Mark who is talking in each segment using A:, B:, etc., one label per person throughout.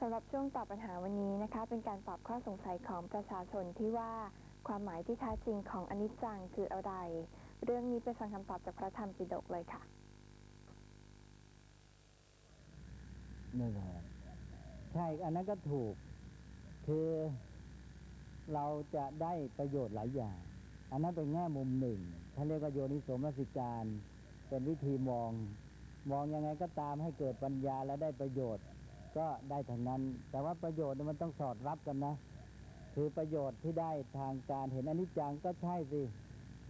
A: สำหรับช่วงตอบปัญหาวันนี้นะคะ เป็นการตอบข้อสงสัยของประชาชนที่ว่าความหมายที่แท้จริงของอนิจจังคืออะไร เรื่องนี้ไปฟังคำตอบจากพระธรรมปิฎกเลยค่ะ
B: นี่แหละใช่อันนั้นก็ถูก คือเราจะได้ประโยชน์หลายอย่าง อันนั้นเป็นแง่มุมหนึ่งท่านเรียกว่าโยนิสมนสิการ เป็นวิธีมอง มองยังไงก็ตามให้เกิดปัญญาและได้ประโยชน์ ก็ได้ทั้งนั้น แต่ว่าประโยชน์มันต้องสอดรับกันนะ คือประโยชน์ที่ได้ทางการเห็นอนิจจังก็ใช่สิ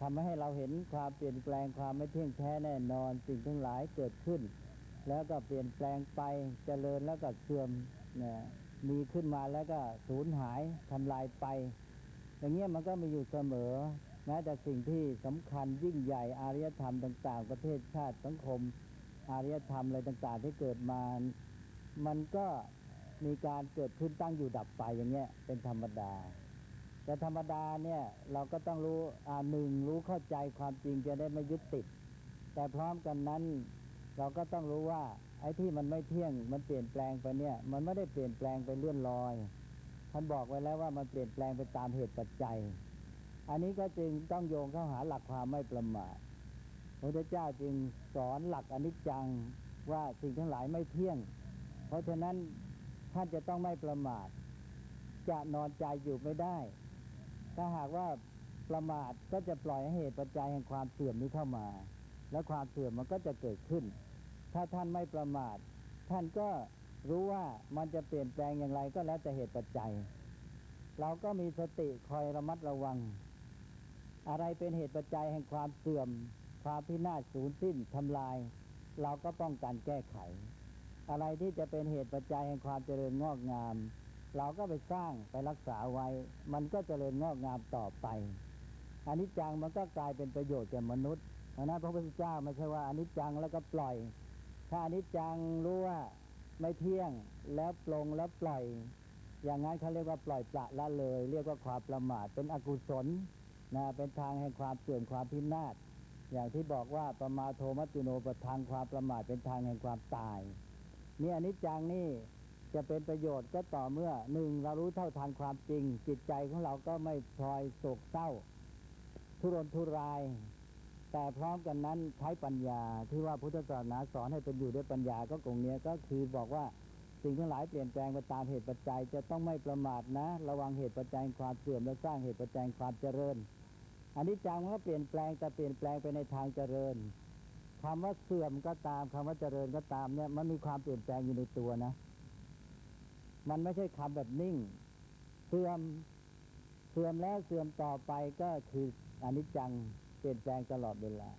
B: ทำให้เราเห็นความเปลี่ยนแปลงความไม่เที่ยงแท้แน่นอน สิ่งทั้งหลายเกิดขึ้น แล้วก็เปลี่ยนแปลงไปเจริญแล้วก็เสื่อมนี่ยมีขึ้นมาแล้วก็สูญหายทำลายไป อย่างเงี้ยมันก็มีอยู่เสมอแม้แต่สิ่งที่สำคัญยิ่งใหญ่อารยธรรมต่าง ๆ ประเทศชาติสังคม อารยธรรมอะไรต่าง ๆ ที่เกิดมา มันก็มีการเกิดขึ้นตั้งอยู่ดับไปอย่างเงี้ยเป็นธรรมดา แต่ธรรมดาเนี่ยเราก็ต้องรู้อ่าหนึ่งรู้เข้าใจความจริงจะได้ไม่ยึดติด แต่พร้อมกันนั้น เราก็ต้องรู้ว่าไอ้ที่มันไม่เที่ยงมันเปลี่ยนแปลงไปเนี่ย มันไม่ได้เปลี่ยนแปลงไปเลื่อนลอย ท่านบอกไว้แล้วว่ามันเปลี่ยนแปลงไปตามเหตุปัจจัย อันนี้ก็จึงต้องโยงเข้าหาหลักความไม่ประมาทพระพุทธเจ้าจึงสอนหลักอนิจจังว่าสิ่งทั้งหลายไม่เที่ยง เพราะฉะนั้นท่านจะต้องไม่ประมาท จะนอนใจอยู่ไม่ได้ ถ้าหากว่าประมาทก็จะปล่อยให้เหตุปัจจัยแห่งความเสื่อมนี้เข้ามา แล้วความเสื่อมมันก็จะเกิดขึ้น ถ้าท่านไม่ประมาท ท่านก็รู้ว่ามันจะเปลี่ยนแปลงอย่างไรก็แล้วแต่เหตุปัจจัย เราก็มีสติคอยระมัดระวัง อะไรเป็นเหตุปัจจัยแห่งความเสื่อม ความพินาศสูญสิ้นทำลาย เราก็ป้องกันแก้ไข อะไรที่จะเป็นเหตุปัจจัยแห่งความเจริญงอกงาม เราก็ไปสร้างไปรักษาไว้ มันก็เจริญงอกงามต่อไปอันนี้จังมันก็กลายเป็นประโยชน์แก่มนุษย์เพราะนั้นพระพุทธเจ้าไม่ใช่ว่าอนิจจังแล้วก็ปล่อย ถ้าอนิจจังรู้ว่าไม่เที่ยงแล้วปลงแล้วปล่อย อย่างนั้นเขาเรียกว่าปล่อยปละละเลย เรียกว่าความประมาทเป็นอกุศลนะเป็นทางแห่งความเสื่อมความพินาศอย่างที่บอกว่าประมาโทมัจุโนปทางความประมาทเป็นทางแห่งความตาย นี่อนิจจังนี่จะเป็นประโยชน์ก็ต่อเมื่อหนึ่งเรารู้เท่าทันความจริง จิตใจของเราก็ไม่พลอยโศกเศร้า ทุรนทุราย แต่พร้อมกันนั้นใช้ปัญญาที่ว่าพุทธศาสนาสอนให้เป็นอยู่ด้วยปัญญาก็ตรงเนี้ยก็คือบอกว่าสิ่งทั้งหลายเปลี่ยนแปลงไปตามเหตุปัจจัย จะต้องไม่ประมาทนะ ระวังเหตุปัจจัยความเสื่อมและสร้างเหตุปัจจัยความเจริญอันนี้จังมันก็เปลี่ยนแปลงแต่เปลี่ยนแปลงไปในทางเจริญ คำว่าเสื่อมก็ตามคำว่าเจริญก็ตามเนี่ย มันมีความเปลี่ยนแปลงอยู่ในตัวนะ มันไม่ใช่คำแบบนิ่ง เสื่อมเสื่อมแล้วเสื่อมต่อไปก็คืออนิจจังเปลี่ยนแปลงตลอดเวลา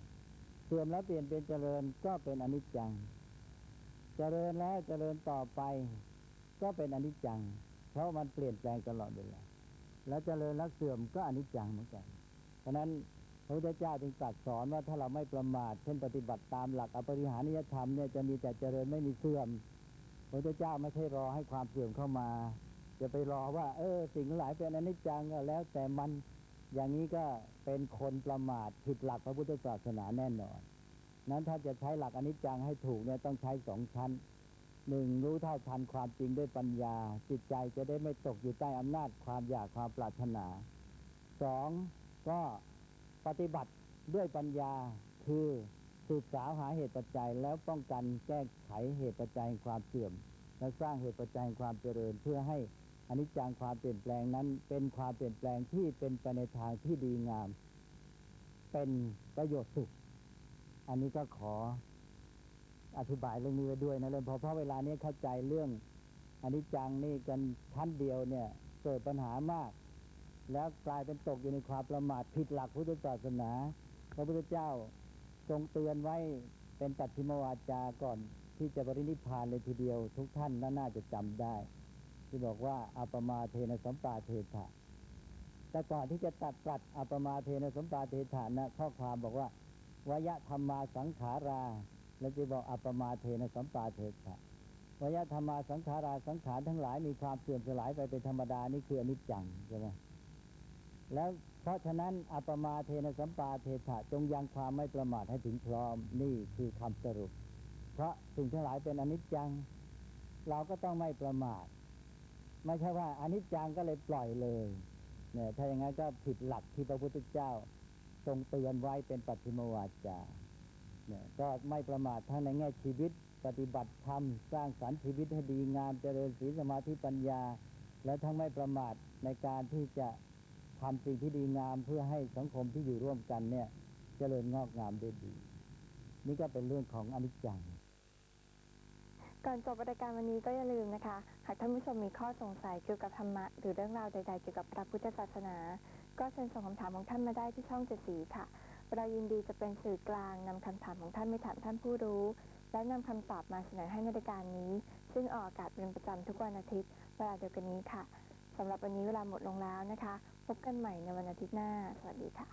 B: เสื่อมแล้วเปลี่ยนเป็นเจริญก็เป็นอนิจจัง เจริญแล้วเจริญต่อไป ก็เป็นอนิจจัง เพราะมันเปลี่ยนแปลงตลอดเวลา แล้วเจริญแล้วเสื่อมก็อนิจจังเหมือนกัน เพราะฉะนั้น พระพุทธเจ้าจึงตรัสสอนว่าถ้าเราไม่ประมาทเช่นปฏิบัติตามหลักอปริหานิยธรรมเนี่ยจะมีแต่เจริญไม่มีเสื่อม พระพุทธเจ้าไม่ใช่รอให้ความเสื่อมเข้ามา จะไปรอว่า เออ สิ่งทั้งหลายเป็นอนิจจังก็แล้วแต่มันอย่างนี้ก็เป็นคนประมาทผิดหลักพระพุทธศาสนาแน่นอน นั้นถ้าจะใช้หลักอนิจจังให้ถูกเนี่ยต้องใช้สองชั้นหนึ่งรู้เท่าทันความจริงด้วยปัญญา จิตใจจะได้ไม่ตกอยู่ใต้อำนาจความอยากความปรารถนาสองก็ ปฏิบัติด้วยปัญญาคือสืบสาวหาเหตุปัจจัยแล้วป้องกันแก้ไขเหตุปัจจัยความเสื่อม และสร้างเหตุปัจจัยความเจริญเพื่อให้อนิจจังความเปลี่ยนแปลงนั้น เป็นความเปลี่ยนแปลงที่เป็นไปในทางที่ดีงาม เป็นประโยชน์สุข อันนี้ก็ขออธิบายเรื่องนี้ไว้ด้วยนะเลยพราะเพราะเวลานี้เข้าใจเรื่องอนิจจังนี่กันชั้นเดียวเนี่ย เกิดปัญหามาก แล้วกลายเป็นตกอยู่ในความประมาทผิดหลักพุทธศาสนา พระพุทธเจ้าทรงเตือนไว้เป็นปัจฉิมวาจาก่อนที่จะบรินิพพานเลยทีเดียวทุกท่านน่าจะจำได้ ที่บอกว่าอัปมาเทนะสัมปาเทถะแต่ก่อนที่จะตัดตัดอัปมาเทนะสัมปาเทถะนะข้อความบอกว่าวยธรรมาสังขารา แล้วจะบอกอัปมาเทนะสัมปาเทถะวยธรรมาสังขาราสังขารทั้งหลายมีความเสื่อมสลายไปเป็นธรรมดานี่คืออนิจจังใช่ไหม แล้วเพราะฉะนั้นอัปมาเทนะสัมปาเทถะจงยังความไม่ประมาทให้ถึงพร้อมนี่คือคำสรุป เพราะสิ่งทั้งหลายเป็นอนิจจัง เราก็ต้องไม่ประมาท ไม่ใช่ว่าอนิจจังก็เลยปล่อยเลยเนี่ยถ้าอย่างนั้นก็ผิดหลักที่พระพุทธเจ้า ทรงเตือนไว้เป็นปัจฉิมวาจาเนี่ยก็ไม่ประมาททั้งในแง่ชีวิต ปฏิบัติธรรมสร้างสรรค์ชีวิตให้ดีงามเจริญศีลสมาธิปัญญา และทั้งไม่ประมาทในการที่จะ ทำสิ่งที่ดีงามเพื่อให้สังคมที่อยู่ร่วมกันเนี่ยเจริญงอกงามได้ดี นี่ก็เป็นเรื่องของอนิจจัง
A: ก่อนจบรายการวันนี้ก็อย่าลืมนะคะ หากท่านผู้ชมมีข้อสงสัยเกี่ยวกับธรรมะ หรือเรื่องราวใดๆเกี่ยวกับพระพุทธศาสนา ก็เชิญส่งคำถามของท่านมาได้ที่ช่องเจ็ดสีค่ะ เรายินดีจะเป็นสื่อกลางนำคำถามของท่านไปถามท่านผู้รู้ และนำคำตอบมาเสนอให้ในรายการนี้ ซึ่งออกอากาศเป็นประจำทุกวันอาทิตย์เวลาเดียวกันนี้ค่ะสำหรับวันนี้เวลาหมดลงแล้วนะคะ พบกันใหม่ในวันอาทิตย์หน้า สวัสดีค่ะ